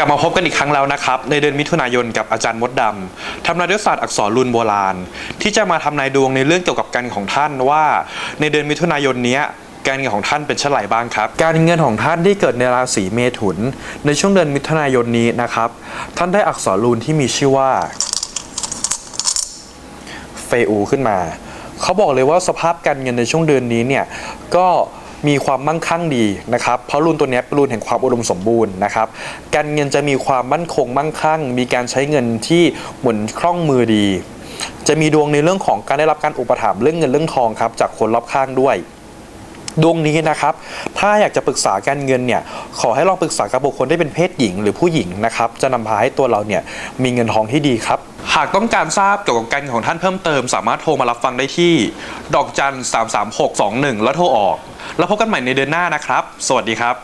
กลับมาพบกันอีกครั้งแล้วนะครับ ในเดือนมิถุนายนกับอาจารย์มดดำทำนายด้วยศาสตร์อักษรรุนโบราณ ที่จะมาทำนายดวงในเรื่องเกี่ยวกับการเงินของท่านว่า ในเดือนมิถุนายนนี้การเงินของท่านเป็นเช่นไรบ้างครับ การเงินของท่านที่เกิดในราศีเมถุน ในช่วงเดือนมิถุนายนนี้นะครับ ท่านได้อักษรรูนที่มีชื่อว่าเฟอูขึ้นมา เขาบอกเลยว่าสภาพการเงินในช่วงเดือนนี้เนี่ยก็ มีความมั่งคั่งดีนะครับเพราะรูนตัวนี้เป็นรูนแห่งความอุดมสมบูรณ์นะครับการเงินจะมีความมั่นคงมั่งคั่ง มีการใช้เงินที่หมุนคล่องมือดี จะมีดวงในเรื่องของการได้รับการอุปถัมภ์เรื่องเงินเรื่องทองครับจากคนรอบข้างด้วย ดวงนี้นะครับ ถ้าอยากจะปรึกษาการเงินเนี่ย ขอให้ลองปรึกษากับบุคคลที่เป็นเพศหญิงหรือผู้หญิงนะครับ จะนำพาให้ตัวเราเนี่ยมีเงินทองที่ดีครับ หากต้องการทราบเกี่ยวกับการเงินของท่านเพิ่มเติม สามารถโทรมารับฟังได้ที่ ดอกจัน 33621 แล้วโทรออก แล้วพบกันใหม่ในเดือนหน้านะครับ สวัสดีครับ